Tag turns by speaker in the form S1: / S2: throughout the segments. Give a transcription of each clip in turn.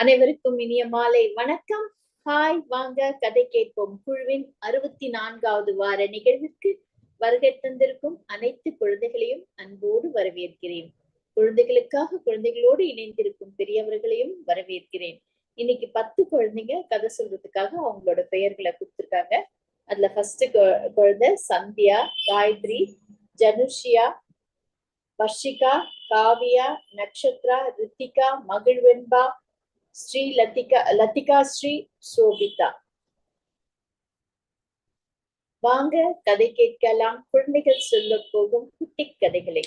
S1: அனைவருக்கும் இனிய மாலை. வணக்கம். ஹாய் வாங்க கதை கேட்போம். குழுவின் அறுபத்தி நான்காவது வார நிகழ்விற்கு வருகை தந்திருக்கும் அனைத்து குழந்தைகளையும் அன்போடு வரவேற்கிறேன். குழந்தைகளுக்காக குழந்தைகளோடு இணைந்திருக்கும் பெரியவர்களையும் வரவேற்கிறேன். இன்னைக்கு பத்து குழந்தைங்க கதை சொல்றதுக்காக அவங்களோட பெயர்களை கொடுத்துருக்காங்க. அதுல ஃபர்ஸ்ட் குழந்தை சந்தியா காயத்ரி ஜனுஷியா வர்ஷிகா காவியா நக்ஷத்ரா ரித்திகா மகிழ்வென்பா ஸ்ரீ லத்திகா லத்திகா ஸ்ரீ சோபிதா. வாங்க கதை கேட்கலாம். குழந்தைகள் சொல்ல போகும் குட்டி கதைகளை.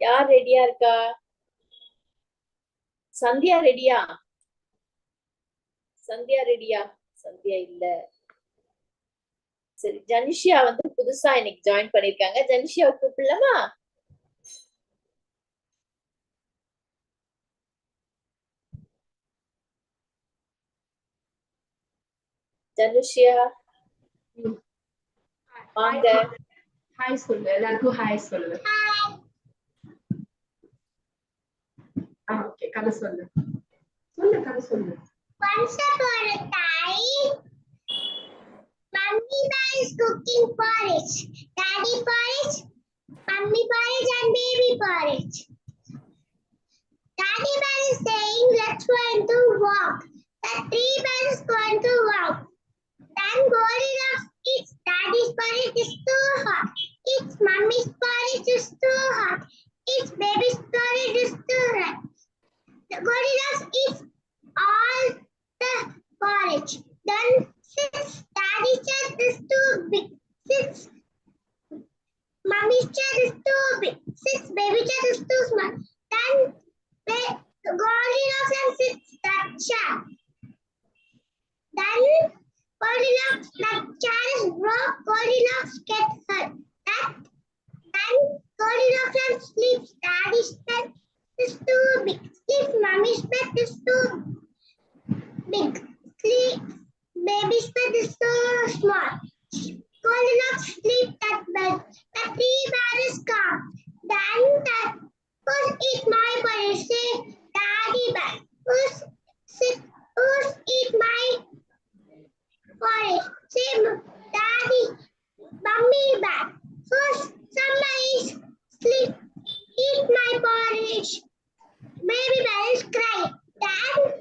S1: யார் ரெடியா இருக்கா? சந்தியா ரெடியா சந்தியா ரெடியா சந்தியா இல்ல. சரி ஜனிஷியா வந்து புதுசா இன்னைக்கு ஜாயின் பண்ணிருக்காங்க. ஜனிஷியாவை கூப்பிடலாமா? Danushya. Manda.
S2: High school, ಎಲ್ಲರಿಗೂ high school. ಓಕೆ ಕಥೆ ಸೊಲ್ಲು ಸೊಲ್ಲು ಕಥೆ ಸೊಲ್ಲು
S3: Once upon a time, Mummy Bear is cooking porridge, Daddy porridge, Mummy porridge and baby porridge. Daddy Bear is saying, let's go and to walk. The three bears going to walk. Then Goldilocks eats Daddy's porridge is too hot. Eats Mummy's porridge is too hot. Eats baby's porridge is too hot. The Goldilocks eats all the porridge. Then since daddy's chest is too big, since mommy's chest is too big, since baby chest is too small, then Goldilocks and sits that chair. Then Goldilocks, that chair is broke, Goldilocks gets hurt. That, then Goldilocks and sleeps, daddy's bed is too big, sleeps, mommy's bed is too big. Sleep, baby's bed is so small. Goldilocks sleep at bed. The three bear is calm. Then the who's eat my body? Say, Daddy bear. Who's sit? Who's eat my body? Say, Daddy, Mummy bear. Who's somebody's sleep? Eat my porridge. Baby bear is crying. Then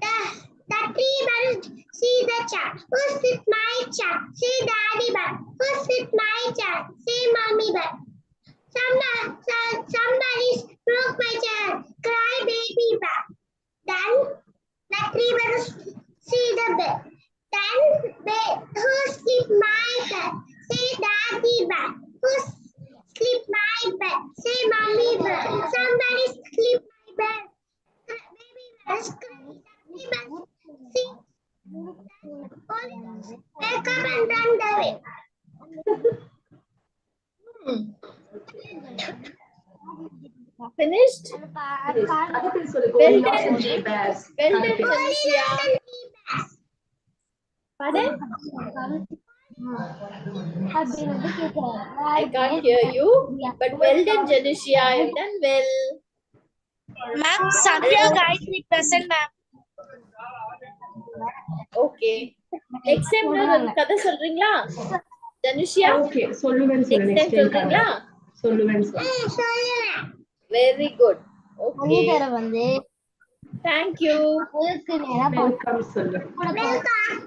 S3: the the three bears see the chat. Who sit my chat? Say daddy bear. Who sit my chat? Say mommy bear. Somebody, so- somebody's broke my chair. Cry baby bear. Then the three bears see the bed. Then they who sleep my bed, say daddy bed. Who sleep my bed, say mommy bed. Somebody sleep my bed. Baby bed, baby bed. See, only wake up and run away.
S1: Finished?
S2: Finished.
S1: Well done, Well
S2: done,
S1: done
S2: பேசு.
S1: Janushiya pardon i can't hear you but well done janushia you've done well
S4: Ma'am, Sandhya Gayatri present, ma'am.
S1: okay next time ஒரு கதை சொல்றீங்களா Janushiya
S2: okay சொல்லுவேன்னு சொல்லு
S1: next time
S2: next time
S1: சொல்றீங்களா
S2: சொல்லுவேன்னு சொல்லு
S3: ம், சொல்லுவேன்.
S1: very good okay
S5: மனிதரை வந்து
S1: thank you
S5: முழுக்கு நேரா
S2: வெல்கம் சொல்லு
S3: Welcome.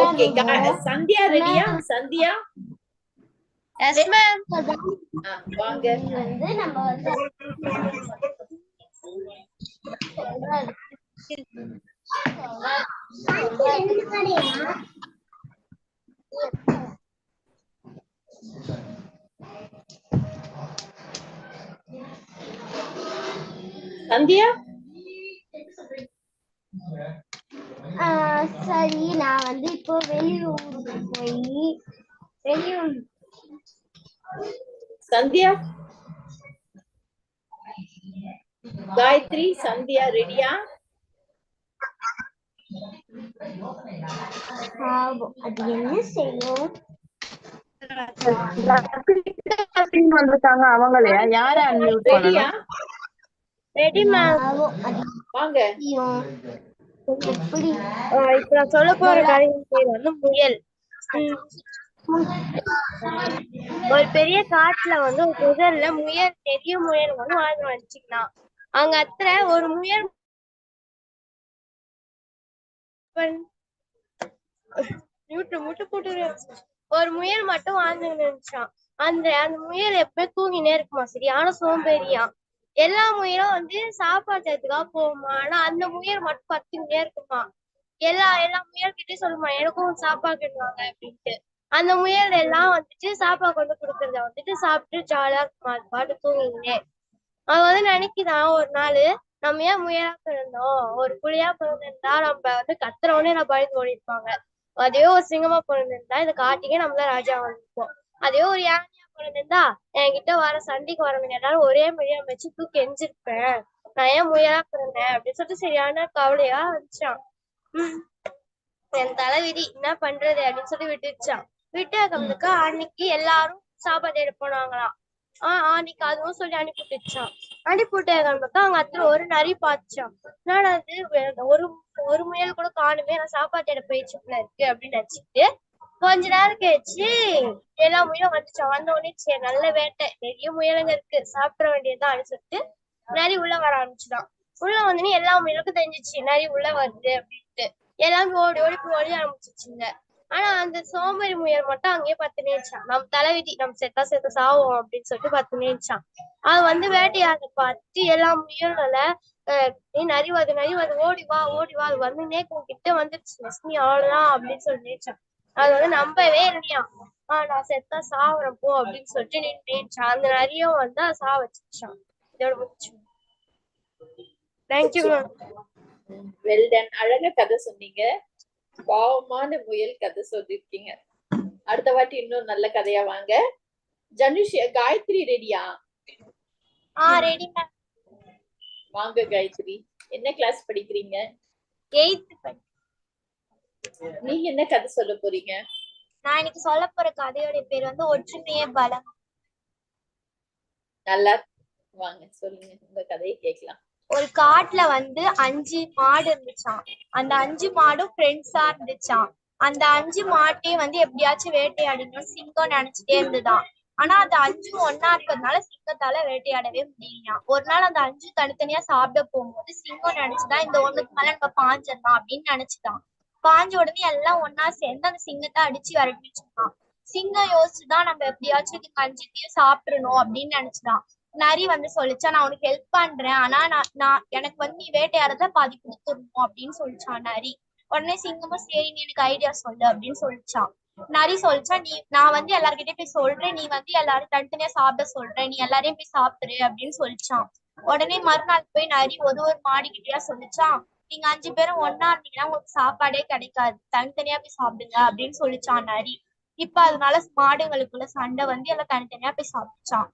S1: okay ga- சந்தியா ரெடியா சந்தியா
S4: Yes, ma'am.
S1: ஆ, வாங்க
S5: வந்து நம்ம வந்து
S3: அடுத்து ரெண்டு கடையா?
S1: சந்தியா
S5: ஆஹ் சரி நான் வந்து இப்போ வெளியூருக்கு போய் வெளியூர்.
S1: சந்தியா? காயத்ரி சந்தியா ரெடியா?
S5: ஆகும் அது என்ன செய்யும்?
S6: வந்திருக்காங்க அவங்களையா யார அன்மியூட்
S1: ரெடியா
S6: பண்ணணும்
S7: ரெடி மேம்
S8: ஞாபகம்
S1: வாங்க.
S7: இப்ப நான் சொல்ல போற கதையின் பேர் வந்து முயல். உம். ஒரு பெரிய காட்டுல வந்து ஒரு புதர்ல முயல் பெரிய முயல் வந்து வாழ்ந்து வந்துச்சுக்கலாம் அங்க அத்துல ஒரு முயல் மியூட்டு முட்டு போட்டு ஒரு முயல் மட்டும் வாழ்ந்து இருந்துச்சான் அந்த அந்த முயல் எப்பயும் தூங்கினே இருக்குமா? சரியான சோம்பேறியா? எல்லா முயலும் வந்து சாப்பாட்டுக்காக போகுமா? ஆனா அந்த முயல் மட்டும் பத்துக்கிட்டே இருக்குமா? எல்லா எல்லா முயல்கிட்டயும் சொல்லுமா எனக்கும் சாப்பாடு கட்டுவாங்க அப்படின்ட்டு. அந்த முயல் எல்லாம் வந்துட்டு சாப்பாடு கொண்டு கொடுக்கறத வந்துட்டு சாப்பிட்டு ஜாலியா இருக்குமா? அது பாட்டு தூங்கினே அவ வந்து நினைக்குதான் ஒரு நாள் நம்ம ஏன் முயலா பிறந்தோம்? ஒரு புலியா பிறந்திருந்தா நம்ம வந்து கத்துறவனே நம்ம பயந்து ஓடி அதே ஒரு சிங்கமா பிறந்திருந்தா இந்த காட்டுக்கே நம்மதான் ராஜா வந்திருப்போம். அதே ஒரு யானையா பிறந்திருந்தா என்கிட்ட வர சண்டைக்கு வரவங்க எல்லாரும் ஒரே மொழியா வச்சு தூக்கி எஞ்சிருப்பேன் நான் ஏன் முயலா பிறந்தேன்? அப்படின்னு சொல்லிட்டு சரியான கவலையா வந்துச்சான் உம். என் தலைவிதி என்ன பண்றது? அப்படின்னு சொல்லி விட்டுச்சான் விட்டு அதுக்கு அன்னைக்கு எல்லாரும் சாப்பாடு தேட போனாங்களாம். ஆஹ் அன்னைக்கு அதுவும் சொல்லி அனுப்பி விட்டுச்சான் அனுப்பி விட்டு அங்க அத்துல ஒரு நரி பாய்ச்சான் நான் அது ஒரு ஒரு முயல் கூட காணுமே நான் சாப்பாடு தேட போயிடுச்சு இருக்கு அப்படின்னு நினைச்சிட்டு கொஞ்ச நேரம் கழிச்சு எல்லா முயலும் வந்துச்சான் வந்த உடனே சரி நல்ல வேட்டை. நிறைய முயலுங்க இருக்கு. சாப்பிட வேண்டியதுதான் சொல்லிட்டு நரி உள்ள வர ஆரம்பிச்சுதான். உள்ள வந்தோடனே எல்லா முயலுக்கும் தெரிஞ்சிச்சு நரி உள்ள வருது அப்படின்ட்டு. எல்லாமே ஓடி ஓடி ஓடி ஆரம்பிச்சிச்சுங்க ஆனா அந்த சோம்பேறி முயல் மட்டும் அங்கேயே பத்து நேச்சான் நம்ம தலைவிதி நம்ம செத்தா செத்த சாவோம் அப்படின்னு சொல்லிட்டு பத்து நேச்சான் அது வந்து வேட்டையாட பார்த்து எல்லா முயல்களை நீ நரி வருது நரி வருது ஓடி வா ஓடி வா. அது வந்து நேக்கு கிட்ட வந்துருச்சு. லட்சுமி அவ்வளவுதான் அப்படின்னு சொல்லி நினைச்சான் அது வந்து நம்பவே இல்லையா? ஆஹ் நான் செத்தா சாவுறேன் போ அப்படின்னு சொல்லிட்டு நீ நேச்சான் அந்த நரியும் வந்து சா வச்சுச்சான் இதோட முடிச்சு. தேங்க்யூ மேம்
S1: வெல் டன் அழகா கதை சொன்னீங்க. பாவமான முயல் கதை சொல்லிருக்கீங்க அடுத்த வாட்டி இன்னும் நல்ல கதையா வாங்க. ஜனுஷ் காயத்ரி ரெடியா
S7: ஆ ரெடி
S1: வாங்க காயத்ரி. என்ன கிளாஸ் படிக்கிறீங்க?
S7: எயித்து
S1: நீங்க என்ன கதை சொல்ல போறீங்க?
S7: நான் இன்னைக்கு சொல்ல போற கதையோட பேர் வந்து ஒற்றுமையே பலம்.
S1: நல்லா வாங்க சொல்லுங்க உங்க கதையை கேட்கலாம்.
S7: ஒரு காட்டுல வந்து அஞ்சு மாடு இருந்துச்சாம். அந்த அஞ்சு மாடும் ஃப்ரெண்ட்ஸா இருந்துச்சாம். அந்த அஞ்சு மாட்டையும் வந்து எப்படியாச்சும் வேட்டையாடணும் சிங்கம் நினைச்சிட்டே இருந்துதான் ஆனா அந்த அஞ்சும் ஒன்னா இருக்கிறதுனால சிங்கத்தால வேட்டையாடவே முடியலையாம். ஒரு நாள் அந்த அஞ்சு தனித்தனியா சாப்பிட போகும்போது சிங்கம் நினைச்சுதான் இந்த ஒண்ணுக்கு மேல நம்ம பாஞ்சிடலாம் அப்படின்னு நினைச்சுதான் பாஞ்ச உடனே எல்லாம் ஒன்னா சேர்ந்து அந்த சிங்கத்தை அடிச்சு விரட்டி வச்சிருக்கான். சிங்கம் யோசிச்சுதான் நம்ம எப்படியாச்சும் இது அஞ்சுத்தையும் சாப்பிடணும் அப்படின்னு நினைச்சுதான். நரி வந்து சொல்லிச்சா நான் உனக்கு ஹெல்ப் பண்றேன். ஆனா நான் நான் எனக்கு வந்து நீ வேட்டையாரத பாதி கொடுத்துடணும் அப்படின்னு சொல்லிச்சான் நரி. உடனே சிங்கமும் சரி நீ எனக்கு ஐடியா சொல்லு அப்படின்னு சொல்லிச்சான். நரி சொல்லிச்சா நீ நான் வந்து எல்லார்கிட்டயும் போய் சொல்றேன். நீ வந்து எல்லாரும் தனித்தனியா சாப்பிட சொல்றேன். நீ எல்லாரையும் போய் சாப்பிடு அப்படின்னு சொல்லிச்சான். உடனே மறுநாள் போய் நரி ஒரு ஒரு மாடிக்கிட்டயா சொல்லிச்சான் நீங்க அஞ்சு பேரும் ஒன்னா இருந்தீங்கன்னா உங்களுக்கு சாப்பாடே கிடைக்காது. தனித்தனியா போய் சாப்பிடுங்க அப்படின்னு சொல்லிச்சான் நரி இப்ப அதனால மாடுங்களுக்குள்ள சண்டை வந்து எல்லாம் தனித்தனியா போய் சாப்பிடுச்சான்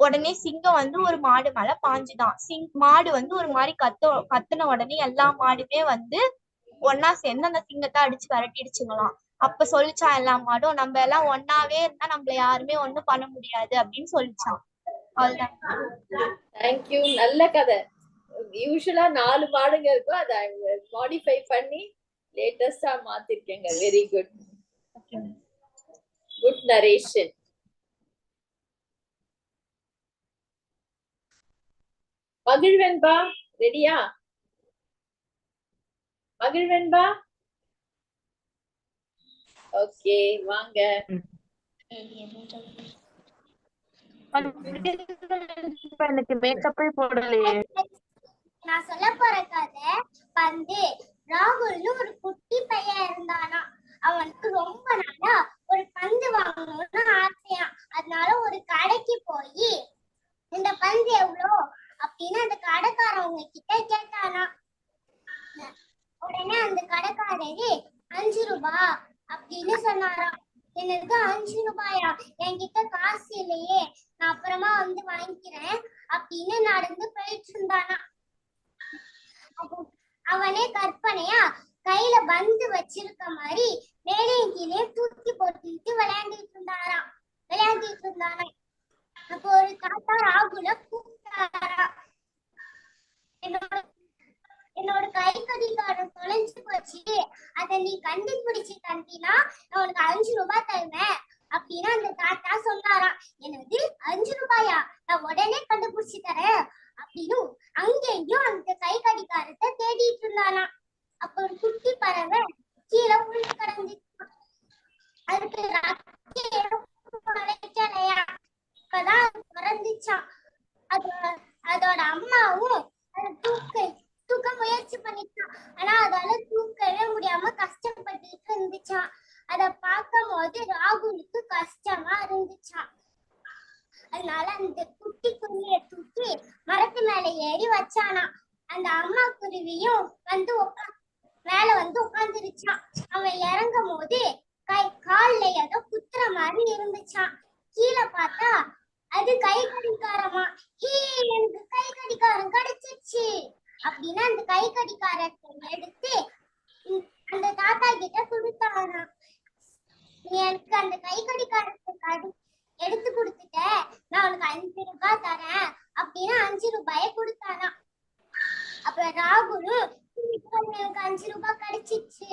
S7: உடனே சிங்கம் வந்து ஒரு மாடு மேல பாஞ்சுதான். சிங் மாடு வந்து ஒரு மாதிரி கத்த கத்துன உடனே எல்லா மாடுமே வந்து ஒன்னா சேர்ந்து அந்த சிங்கத்தை அடிச்சு விரட்டிடுச்சுங்களாம். அப்ப சொல்லிச்சான் எல்லா மாடும் நம்ம எல்லாம் ஒன்னாவே இருந்தா நம்மள யாருமே ஒண்ணும் பண்ண முடியாது அப்படின்னு சொல்லிச்சான். அவ்வளவுதான்.
S1: தேங்க்யூ நல்ல கதை. யூஸ்வலா நாலு பாடங்க இருக்கும். அதை மாடிஃபை பண்ணி லேட்டஸ்டா மாத்திருக்கேங்க. Very good good narration Magizhvanba ரெடியா மகிழ்வன்பா ஓகே வாங்க.
S9: எனக்கு மேக்கப்பே போடலையே.
S10: நான் சொல்ல போற கதை பந்து ராகுல்னு ஒரு குட்டி பையன் இருந்தானா. அவனுக்கு ரொம்ப நாளா ஒரு பந்து வாங்கணும்னு ஆசையா அதனால ஒரு கடைக்கு போய் இந்த பந்து எவ்வளோ அப்படின்னு அந்த கடைக்காரவங்க கிட்ட கேட்டானா. உடனே அந்த கடைக்காரரு அஞ்சு ரூபா அப்படின்னு சொன்னாராம் எனக்கு அஞ்சு ரூபாயா? என்கிட்ட காசு இல்லையே. நான் அப்புறமா வந்து வாங்கிக்கிறேன் அப்படின்னு நடந்து போயிட்டு இருந்தானா. அவனே கற்பனையா கையில பந்து வச்சிருக்க மாதிரி மேலையும் கீழே தூக்கி போட்டுக்கிட்டு விளையாண்டுட்டு இருந்தாராம். விளையாண்டுட்டு இருந்தானா அப்போ ஒரு தாத்தா ராகுல கூப்பிட்டாரா
S11: என்னோட என்னோட கை கடிகாரம் தொலைஞ்சு போச்சு. அத நீ கண்டுபிடிச்சு தந்தினா நான் உனக்கு அஞ்சு ரூபாய் தருவேன் அப்படின்னு அந்த தாத்தா சொன்னாராம். என்னது? அஞ்சு ரூபாயா? நான் உடனே கண்டுபிடிச்சு தரேன். அப்படின்னு அங்கேயும் அந்த கை கடிகாரத்தை தேடிட்டு இருந்தாலாம் அப்ப ஒரு குட்டி பறவை கீழே உள்ள கிடந்துச்சு அதுக்கு ரக்கையும் அப்பதான் அது பிறந்துச்சான் அது அதோட அம்மாவும் அதை தூக்க தூக்க முயற்சி பண்ணிச்சான் ஆனா அதால தூக்கவே முடியாம கஷ்டப்பட்டுட்டு இருந்துச்சான் அத பார்க்கும் போது ராகுலுக்கு கஷ்டமா இருந்துச்சான் அதனால அந்த குட்டி குருவிய தூக்கி மரத்து மேல ஏறி வச்சானா அந்த அம்மா குருவியும் வந்து உக்கா மேல வந்து உட்காந்துருச்சான் அவன் இறங்கும் போது கை கால்ல ஏதோ குத்துற மாதிரி இருந்துச்சான் கீழே பார்த்தா அது கை கடிகாரமா. ஹே எனக்கு கை கடிகாரம் கிடைச்சிருச்சு அப்படின்னு அந்த கை கடிகாரத்தை எடுத்து உம், அந்த தாத்தா கிட்ட கொடுத்தானா நீ எனக்கு அந்த கை கடிகாரத்தை கடி எடுத்து கொடுத்துட்ட நான் உனக்கு அஞ்சு ரூபாய் தரேன் அப்படின்னு அஞ்சு ரூபாய கொடுத்தாராம். அப்புறம் ராகுலும் எனக்கு அஞ்சு ரூபாய் கிடைச்சிச்சு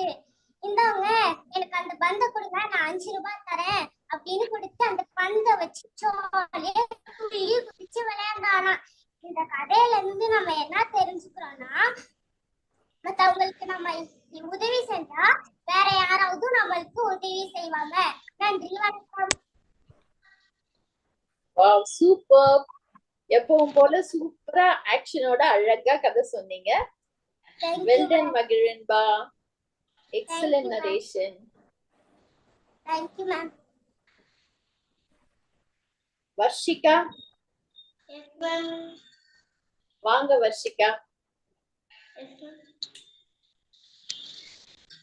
S11: இந்தவங்க எனக்கு அந்த பந்த கொடுங்க நான் அஞ்சு ரூபாய் தரேன் அப்படின்னு கொடுத்து அந்த பந்த வச்சு ஜாலியா துள்ளி குதிச்சு விளையாண்டானா இந்த கதையில இருந்து நம்ம என்ன தெரிஞ்சுக்கிறோம்னா மத்தவங்களுக்கு நம்ம உதவி செஞ்சா வேற யாராவது நம்மளுக்கு உதவி செய்வாங்க. நன்றி வணக்கம்.
S1: சூப்பர் எப்பவும் போல சூப்பரா ஆக்ஷனோட அழகா கதை சொன்னீங்க
S11: Thank you,
S1: well done
S11: ma'am.
S1: Magizhanba
S11: excellent.
S1: Narration
S11: Thank you, ma'am. Varshika.
S1: வாங்க வர்ஷிகா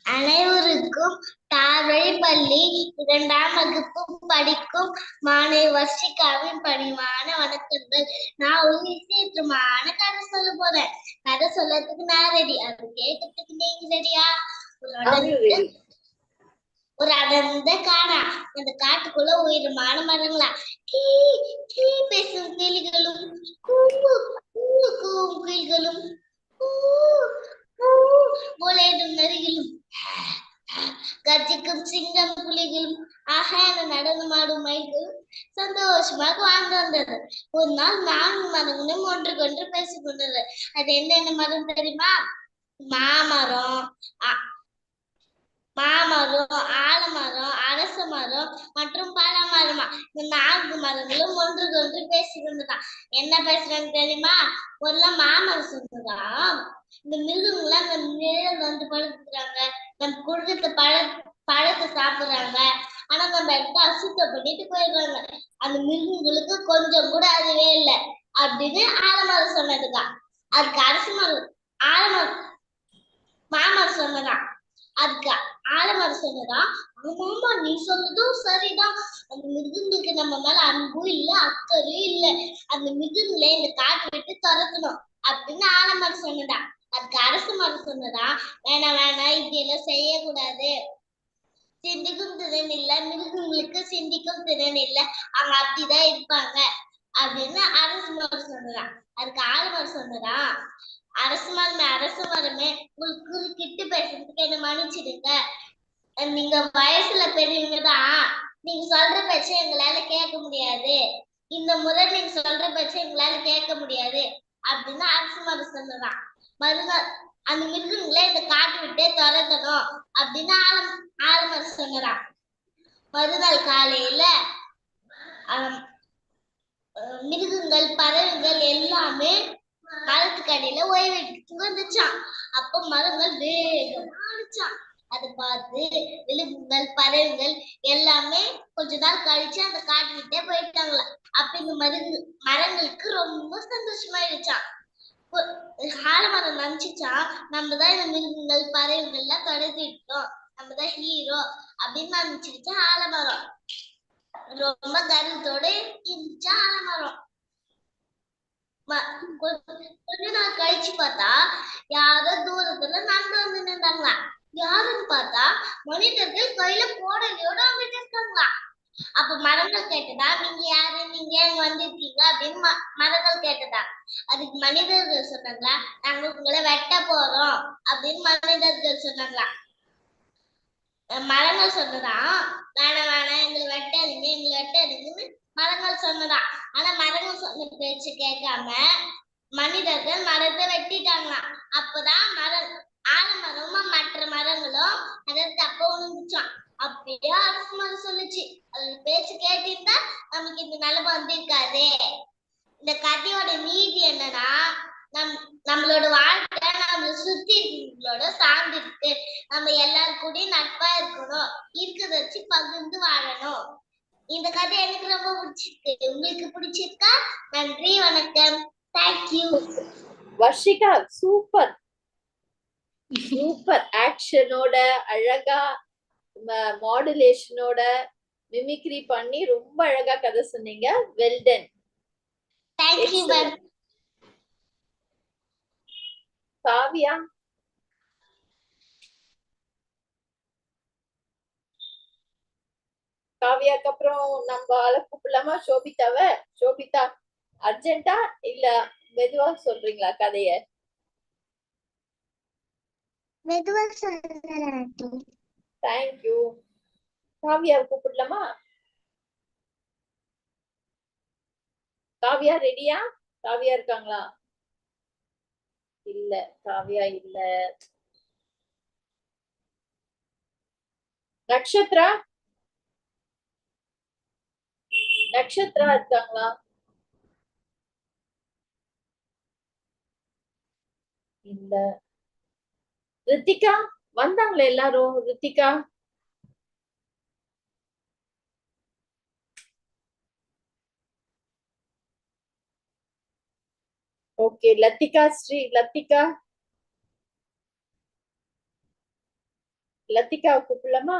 S11: அனைவருக்கும் தாழ்வழி பள்ளி இரண்டாம் வகுப்பு படிக்கும் மாணவி வர்ஷிகாவின் பணிவான வணக்கங்கள். நான் ஒரு விசேஷமான கதை சொல்ல போறேன். கதை சொல்லறதுக்கு நான் ரெடி அது கேட்கறதுக்கு நீங்க ரெடியா ஒரு அடர்ந்த காடா. அந்த காட்டுக்குள்ள உயரமான மரங்களா? கீ கீ பேசும் கிளிகளும் கூவு கூவு கூவும் கிளிகளும் கூ கூ முளையிடும் நரிகளும் கர்ஜிக்கும் சிங்கம் புலிகளும் ஆஹா என நடனமாடும் மயில்களும் சந்தோஷமாக வாழ்ந்து வந்தது ஒரு நாள் நான்கு மரங்களும் ஒன்று பேசி கொண்டது அது என்னென்ன மரம் தெரியுமா? மாமரம் மாமரம் ஆலமரம் அரச மரம் மற்றும் பல மரமா? இந்த நான்கு மரங்களும் ஒன்றுக்கு ஒன்று பேசிக்கொண்டுதான் என்ன பேசுறாங்க தெரியுமா? முதல்ல மாமரம் சொன்னதான் இந்த மிருகங்களை இந்த நிழல் வந்து படுத்துக்கிறாங்க. நம்ம கொடுத்த பழ பழத்தை சாப்பிடுறாங்க. ஆனா நம்ம எடுத்து அசுத்தம் பண்ணிட்டு போயிடுறாங்க. அந்த மிருகங்களுக்கு கொஞ்சம் கூட அதுவே இல்லை. அப்படின்னு ஆலமரம் சொன்னதுக்கா அதுக்கு அரசு மரம் ஆலமரம் மாமரம் சொன்னதான். அதுக்கு ஆலமரம் சொன்னதான். ஆமாமா நீ சொன்னதும் சரிதான். அந்த மிருகங்களுக்கு நம்ம மேல அன்பும் இல்ல அக்கறையும் இல்ல. அந்த மிருகங்களை இந்த காட்டு விட்டு துரத்தணும் அப்படின்னு ஆலமரம் சொன்னதா அதுக்கு அரசு மரம் சொன்னதா வேணாம் வேணாம் இப்படியெல்லாம் செய்யக்கூடாது. சிந்திக்கும் திறன் இல்ல மிருகங்களுக்கு சிந்திக்கும் திறன் இல்ல. அவங்க அப்படிதான் இருப்பாங்க. அப்படின்னு அரசு மரம் சொன்னதான் அதுக்கு ஆலமரம் சொன்னதான் அரசு மரமே அரசு மரமே உங்களுக்கு குறுக்கிட்டு பேசுறதுக்கு என்ன மன்னிச்சிடுங்க. நீங்க வயசுல பெரியவங்க தான். நீங்க சொல்ற பேச்ச எங்களால கேட்க முடியாது. இந்த முறை நீங்க சொல்ற பேச்ச எங்களால கேட்க முடியாது. அப்படின்னு அரசு மரம் சொன்னதான் மறுநாள் அந்த மிருகங்களை இந்த காட்டு விட்டே துரத்தணும் அப்படின்னு ஆலம் ஆலமரம் சொன்னதான் மறுநாள் காலையில ஆம், அஹ் மிருகங்கள் பறவைகள் எல்லாமே மரத்துக்கு அடியில ஓய்வெடுத்து வந்துச்சான் அப்ப மரங்கள் வேகமா அடிச்சான் அதை பார்த்து விலங்குகள் பறவைகள் எல்லாமே கொஞ்ச நாள் கழிச்சு அந்த காட்டுக்கிட்டே போயிட்டாங்களா. போயிட்டாங்களாம் அப்ப இந்த மருந்து மரங்களுக்கு ரொம்ப சந்தோஷமாயிடுச்சான் ஆலமரம் நினைச்சுச்சான் நம்ம தான் இந்த மிருகங்கள் பறவைகள் எல்லாம் கடத்திட்டோம் நம்ம தான் ஹீரோ அப்படின்னு நினைச்சிருச்சா ஆலமரம். ரொம்ப கர்வத்தோட இருந்துச்சா ஆலமரம். கொஞ்ச நாள் கழிச்சு பார்த்தா யாரோ தூரத்துல நடந்து வந்து நின்றாங்களா யாருன்னு பார்த்தா மனிதர்கள் கையில போடலையோட வந்துட்டு இருக்காங்களா
S5: அப்ப மரங்கள் கேட்டதா நீங்க யாரு? நீங்க இங்க வந்திருக்கீங்க? அப்படின்னு மரங்கள் கேட்டதா. அதுக்கு மனிதர்கள் சொன்னாங்களா நாங்க உங்களை வெட்ட போறோம். அப்படின்னு மனிதர்கள் சொன்னாங்களா. மரங்கள் சொன்னதான் வேணாம் வேணாம் எங்களை வெட்டாதீங்க எங்களை வெட்டாதீங்கன்னு மரங்கள் சொன்னதான் ஆனா மரங்கள் சொன்ன பேச்சு கேட்காம மனிதர்கள் மரத்தை வெட்டிட்டாங்களாம் அப்பதான் மரம் ஆலமரமும் மற்ற மரங்களும் அதை தப்ப உணர்ந்துச்சான் அப்படியே அரசு மரம் சொல்லுச்சு. அது பேச்சு கேட்டிருந்தா நமக்கு இந்த நிலைமை வந்திருக்காதே. இந்த கதையோட நீதி என்னன்னா நம் நம்மளோட வாழ்க்கை நம்மள சுத்தி இருக்கிறவங்களோட சார்ந்து இருக்கு நம்ம எல்லாரும் கூடயும் நட்பா இருக்கணும். இருக்கிறத வச்சு பகிர்ந்து வாழணும். இந்த கதை எனக்கு ரொம்ப பிடிச்சிருக்கு. உங்களுக்கு பிடிச்சிருக்கா? நன்றி வணக்கம்.
S1: Thank you Varshika super. Super. ஆக்ஷனோட அழகா மாடுலேஷனோட மிமிக்ரி பண்ணி ரொம்ப அழகா கதை சொன்னீங்க. வெல்டன் காவியா? காவியாக்கு அப்புறம் நம்ம ஆளை கூப்பிடலாமா சோபிதாவ? சோபிதா அர்ஜென்ட்டா இல்ல மெதுவா சொல்றீங்களா கதைய?
S5: மெதுவா சொல்றேன்
S1: தேங்க்யூ காவியாவை கூப்பிடலாமா? காவியா ரெடியா காவியா இருக்காங்களா? இல்ல காவியா இல்ல. நக்ஷத்ரா நட்சத்திரா இருக்காங்களா இல்ல. ரித்திகா வந்தாங்களே எல்லாரும்? ரித்திகா? ஓகே லத்திகா ஸ்ரீ லத்திகா. லத்திகா கூப்பிடலாமா?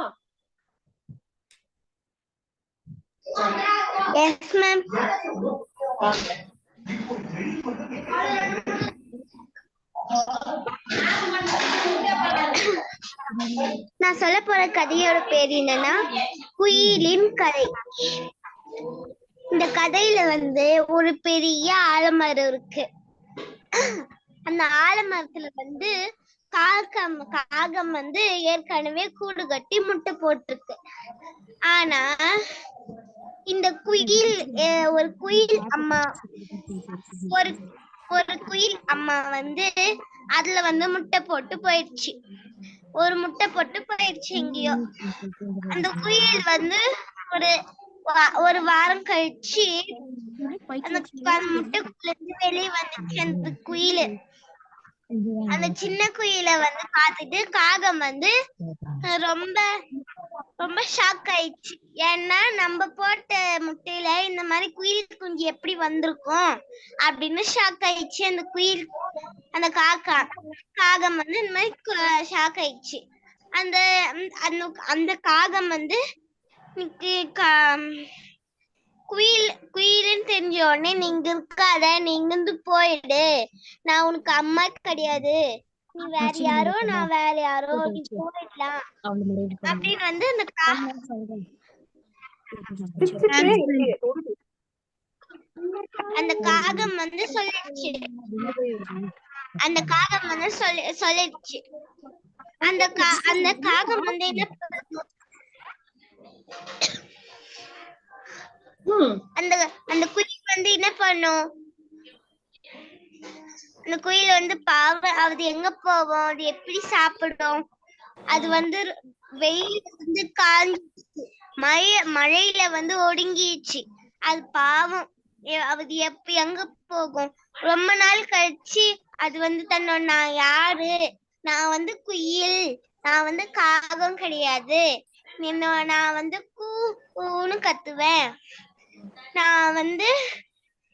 S5: எஸ் மேம் நான் சொல்ல போற கதையோட பேர் என்னன்னா குயிலின் கதை. இந்த கதையில வந்து ஒரு பெரிய ஆலமரம் இருக்கு. அந்த ஆலமரத்துல வந்து காகம் காகம் வந்து ஏற்கனவே கூடு கட்டி முட்டை போட்டிருக்கு. ஆனா இந்த குயில் அஹ், ஒரு குயில் அம்மா ஒரு ஒரு குயில் அம்மா வந்து அதுல வந்து முட்டை போட்டு போயிடுச்சு ஒரு முட்டை போட்டு போயிடுச்சு எங்கேயோ. அந்த குயில் வந்து ஒரு வா- ஒரு வாரம் கழிச்சு அந்த முட்டைக்குள்ள இருந்து வெளியே வந்துச்சு அந்த குயில். அந்த சின்ன குயிலை வந்து பார்த்துட்டு காகம் வந்து ரொம்ப ரொம்ப ஷாக் ஆயிடுச்சு. ஏன்னா நம்ம போட்ட முட்டையில இந்த மாதிரி குயில் குஞ்சு எப்படி வந்திருக்கும் அப்படின்னு ஷாக் ஆயிடுச்சு. அந்த குயில் அந்த காக்கா காகம் வந்து இந்த மாதிரி ஷாக் ஆயிடுச்சு. அந்த அந்த அந்த காகம் வந்து குயில் குயிலுன்னு தெரிஞ்ச உடனே நீங்க இருக்காத நீ இங்கிருந்து போயிடு. நான் உனக்கு அம்மா கிடையாது. நீ வேற யாரோ நான் வேற யாரோ நீ போயிடலாம். அப்படின்னு வந்து அந்த அந்த காகம் வந்து சொல்லிடுச்சு. அந்த காகம் வந்து சொல்லி சொல்லிடுச்சு. அந்த கா அந்த காகம் வந்து என்ன அந்த அந்த குயில் வந்து என்ன பண்ணும்? அந்த குயில் வந்து பாவம் அது எங்க போகும்? அது எப்படி சாப்பிடும்? அது வந்து வெயில் வந்து காஞ்சிச்சு மழை மழையில வந்து ஒடுங்கிடுச்சு அது பாவம். அது எப்ப எங்க போகும்? ரொம்ப நாள் கழிச்சு அது வந்து தன்னோட நான் யாரு? நான் வந்து குயில். நான் வந்து காகம் கிடையாது. நான் வந்து கூ கூன்னு கத்துவேன். நான் வந்து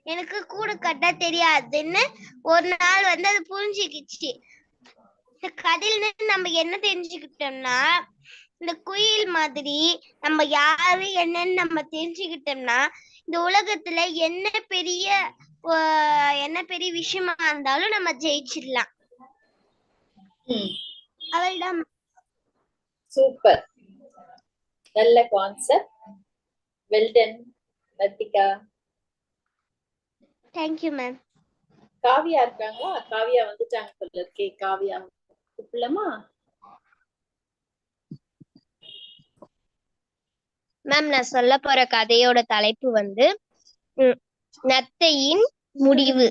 S5: எனக்கு கூடு கட்ட தெரியாதுன்னு ஒரு நாள் வந்து அது புரிஞ்சுக்கிச்சு. இந்த கதையில நம்ம என்ன தெரிஞ்சுக்கிட்டோம்னா இந்த குயில் மாதிரி நம்ம யாரு என்னன்னு நம்ம தெரிஞ்சுக்கிட்டோம்னா இந்த உலகத்துல என்ன பெரிய என்ன பெரிய விஷயமா இருந்தாலும் நம்ம ஜெயிச்சிடலாம்.
S1: ம்.
S5: அவள்தான்.
S1: சூப்பர். நல்ல concept well done
S5: Lathika
S1: thank you ma'am Kavya இருக்காங்களா? காவியா வந்துட்டாங்க போல இருக்கே. காவியா கூப்பிடலாமா?
S4: மேம் நான் சொல்ல போற கதையோட தலைப்பு வந்து நத்தையின் முடிவு.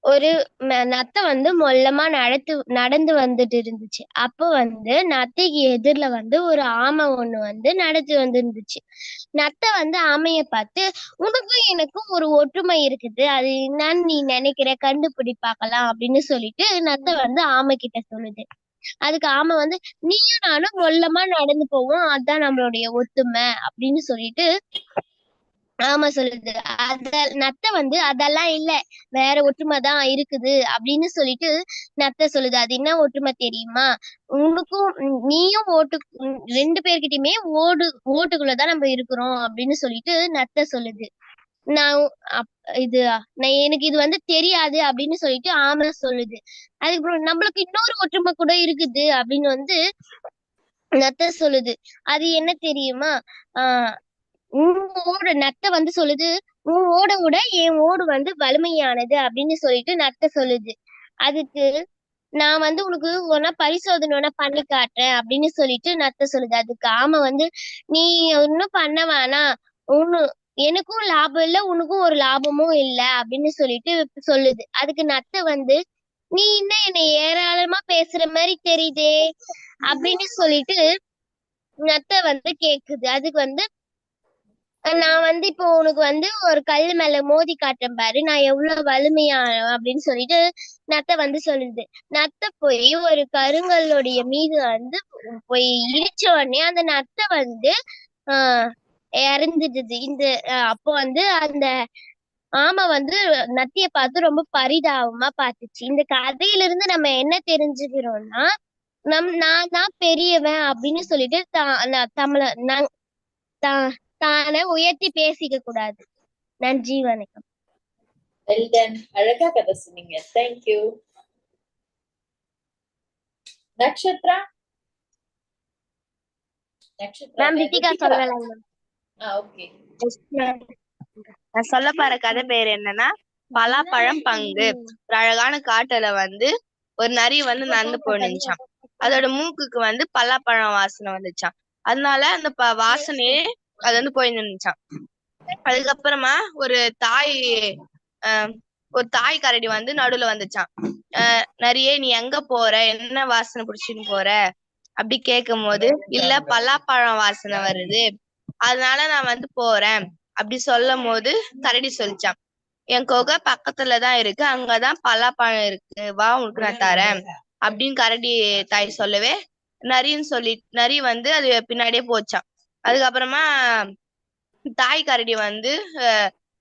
S4: ஒரு ம- நத்தை வந்து மொல்லமா நடத்து நடந்து வந்துட்டு இருந்துச்சு. அப்போ வந்து நத்தைக்கு எதிர்ல வந்து ஒரு ஆமை ஒண்ணு வந்து நடந்து வந்துருந்துச்சு. நத்தை வந்து ஆமைய பார்த்து உனக்கும் எனக்கும் ஒரு ஒற்றுமை இருக்குது. அது என்னன்னு நீ நினைக்கிற? கண்டுபிடி பார்க்கலாம் அப்படின்னு சொல்லிட்டு நத்தை வந்து ஆமை கிட்ட சொல்லுது. அதுக்கு ஆமை வந்து நீயும் நானும் மொல்லமா நடந்து போவோம். அதான் நம்மளுடைய ஒத்துமை அப்படின்னு சொல்லிட்டு ஆமா சொல்லுது. அத நத்தை வந்து அதெல்லாம் இல்ல. வேற ஒற்றுமை தான் இருக்குது. அப்படின்னு சொல்லிட்டு நத்தை சொல்லுது. அது என்ன ஒற்றுமை தெரியுமா? உனக்கும் நீயும் ஓட்டு ரெண்டு பேர்கிட்டயுமே ஓடு ஓட்டுக்குள்ளதான் நம்ம இருக்கிறோம். அப்படின்னு சொல்லிட்டு நத்தை சொல்லுது. நான் அப்- இது நான் எனக்கு இது வந்து தெரியாது அப்படின்னு சொல்லிட்டு ஆமா சொல்லுது. அதுக்கப்புறம் நம்மளுக்கு இன்னொரு ஒற்றுமை கூட இருக்குது அப்படின்னு வந்து நத்தை சொல்லுது. அது என்ன தெரியுமா? ஆஹ் உன் ஓடு நத்தை வந்து சொல்லுது. உன் ஓட விட என் ஓடு வந்து வலிமையானது அப்படின்னு சொல்லிட்டு நத்தை சொல்லுது. அதுக்கு நான் வந்து உனக்கு ஒன்னா பரிசோதனை பண்ணி காட்டுறேன் அப்படின்னு சொல்லிட்டு நத்தை சொல்லுது. அதுக்கு ஆமை வந்து நீ ஒன்னும் பண்ண வேணாம். உன்னு எனக்கும் லாபம் இல்ல உனக்கும் ஒரு லாபமும் இல்ல அப்படின்னு சொல்லிட்டு சொல்லுது. அதுக்கு நத்தை வந்து நீ என்ன என்னை ஏராளமா பேசுற மாதிரி தெரியுதே அப்படின்னு சொல்லிட்டு நத்தை வந்து கேக்குது. அதுக்கு வந்து நான் வந்து இப்போ உனக்கு வந்து ஒரு கல் மேல மோதி காட்டுறேன் பாரு. நான் எவ்வளவு வலிமையா அப்படின்னு சொல்லிட்டு நத்தை வந்து சொல்லுது. நத்தை போய் ஒரு கருங்கல்லுடைய மீது வந்து போய் இடிச்ச உடனே அந்த நத்தை வந்து ஆஹ் இறந்துடுது. இந்த அப்போ வந்து அந்த ஆமை வந்து நத்திய பார்த்து ரொம்ப பரிதாபமா பார்த்துச்சு. இந்த கதையில இருந்து நம்ம என்ன தெரிஞ்சுக்கிறோம்னா நம் நான் தான் பெரியவன் அப்படின்னு சொல்லிட்டு தா- தமிழ நான் தா- தானே உயர்த்தி பேசிக்க கூடாது. நன்றி வணக்கம்.
S1: வெல்டன் அழகா கதை சொன்னீங்க. தேங்க்யூ நக்ஷத்ரா
S4: மேம் ரித்திகா சொல்லலாம் மேம்
S1: ஆ ஓகே
S6: நான் சொல்ல போற கதை பேர் என்னன்னா பலாப்பழம் பங்கு. ஒரு அழகான காட்டுல வந்து ஒரு நரி வந்து நடந்து போனிச்சான் அதோட மூக்குக்கு வந்து பலாப்பழம் வாசனை வந்துச்சாம் அதனால அந்த வாசனையே அது வந்து போய் நின்னுச்சான் அதுக்கப்புறமா ஒரு தாய் ஆஹ் ஒரு தாய் கரடி வந்து நடுவுல வந்துச்சான். நிறைய நரியே நீ எங்க போற? என்ன வாசனை புடிச்சுன்னு போற? அப்படி கேட்கும் போது இல்ல பலாப்பழம் வாசனை வருது. அதனால நான் வந்து போறேன். அப்படி சொல்லும் போது கரடி சொல்லிச்சான். என் குகை பக்கத்துலதான் இருக்கு. அங்கதான் பலாப்பழம் இருக்கு. வா உனக்கு நான் தரேன். அப்படின்னு கரடி தாய் சொல்லவே நரின்னு சொல்லி நரி வந்து அது பின்னாடியே போச்சான். அதுக்கப்புறமா தாய் கரடி வந்து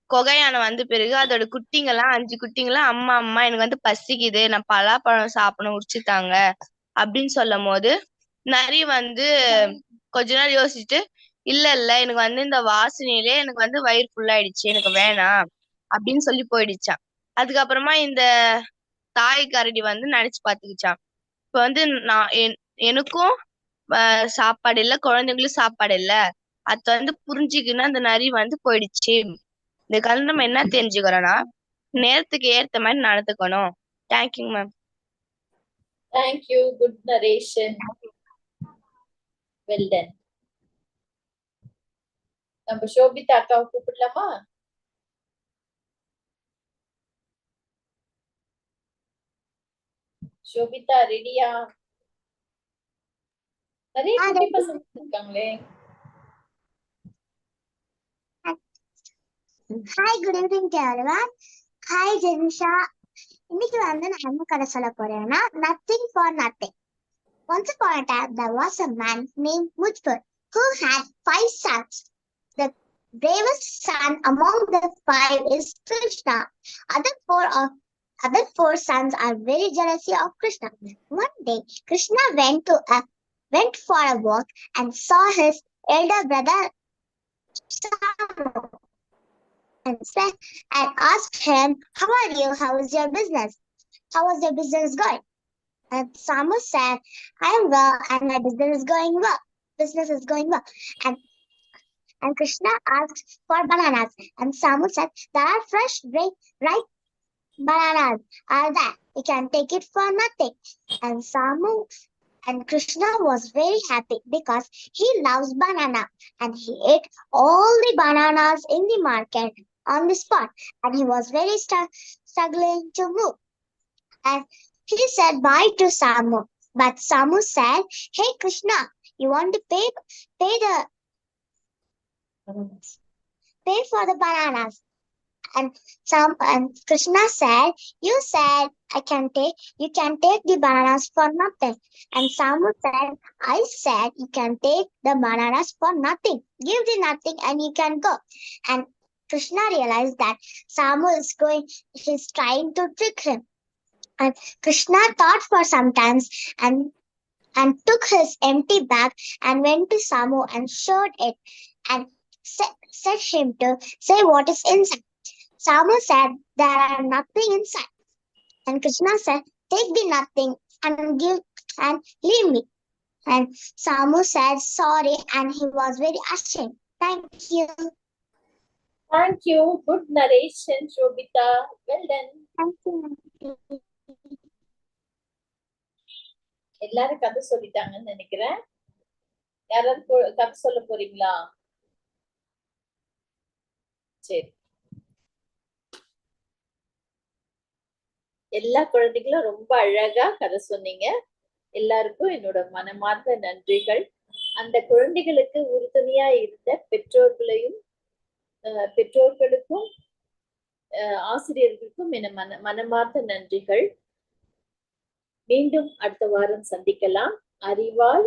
S6: கொகையான வந்த பிறகு அதோட குட்டிங்கெல்லாம் அஞ்சு குட்டிங்கெல்லாம் அம்மா அம்மா எனக்கு வந்து பசிக்குது. நான் பலாப்பழம் சாப்பிடணும் உடிச்சுட்டாங்க அப்படின்னு சொல்லும் போது நரி வந்து கொஞ்ச நாள் யோசிச்சுட்டு இல்ல இல்ல எனக்கு வந்து இந்த வாசனையிலே எனக்கு வந்து வயிறு ஃபுல்லாயிடுச்சு எனக்கு வேணாம். அப்படின்னு சொல்லி போயிடுச்சான் அதுக்கப்புறமா இந்த தாய் கரடி வந்து நினைச்சு பாத்துக்கிச்சான் இப்ப வந்து நான் என்- எனக்கும் சாப்பாடு இல்ல குழந்தைங்களும் சாப்பாடு இல்ல. அது வந்து புரிஞ்சுக்கின்னு அந்த நரி வந்து போயிடுச்சு. இந்த கலந்து நம்ம என்ன தெரிஞ்சுக்கிறோம்னா நேரத்துக்கு ஏத்த மாதிரி நடந்துக்கணும். Thank you
S1: ma'am thank you good narration well done நம்ம சோபிதா அக்காவை கூப்பிடலாமா? சோபிதா ரெடியா நிறைய
S3: ஆ,
S1: குட்டி
S3: ready.
S1: பசங்க இருக்காங்களே
S3: hi good evening to everyone hi Jenisha இன்னைக்கு வந்து நான் என்ன கதை சொல்ல போறேன்னா nothing for nothing Once upon a time, there was a man named Mujbar who had five sons. The bravest son among the five is Krishna. Other four of other four sons are very jealous of Krishna. One day, Krishna went to a went for a walk and saw his elder brother Samu and said and asked him, How are you? How is your business? How was your business going? And Samu said, I am well and my business is going well. Business is going well. And And Krishna asked for bananas. And Samu said, There are fresh, ripe, ripe bananas are there. You can take it for nothing. And Samu and Krishna was very happy because he loves banana and he ate all the bananas in the market on the spot and he was very stu- struggling to move. And he said bye to Samu. But Samu said, Hey Krishna, you want to pay pay the pay for the bananas. And Sam and um, Krishna said, You said I can take you can take the bananas for nothing. And Samu said, I said you can take the bananas for nothing. Give the nothing and you can go. And Krishna realized that Samu is going, he's trying to trick him. And Krishna thought for some times and and took his empty bag and went to Samu and showed it and said, set him to say what is inside. Samu said, There are nothing inside. And Krishna said, Take the nothing and give and leave me. And Samu said sorry and he was very ashamed. Thank you.
S1: Thank you. Good narration, Shobita. Well done.
S3: Thank you.
S1: எல்லாரும் கதை சொல்லிட்டாங்கன்னு நினைக்கிறேன் யாராவது கொ- கதை சொல்ல போறீங்களா சரி எல்லா குழந்தைகளும் ரொம்ப அழகா கதை சொன்னீங்க. எல்லாருக்கும் என்னோட மனமார்ந்த நன்றிகள். அந்த குழந்தைகளுக்கு உறுதுணையா இருந்த பெற்றோர்களையும் அஹ், பெற்றோர்களுக்கும் அஹ், ஆசிரியர்களுக்கும் என மன மனமார்ந்த நன்றிகள். மீண்டும் அடுத்த வாரம் சந்திக்கலாம். அறிவால்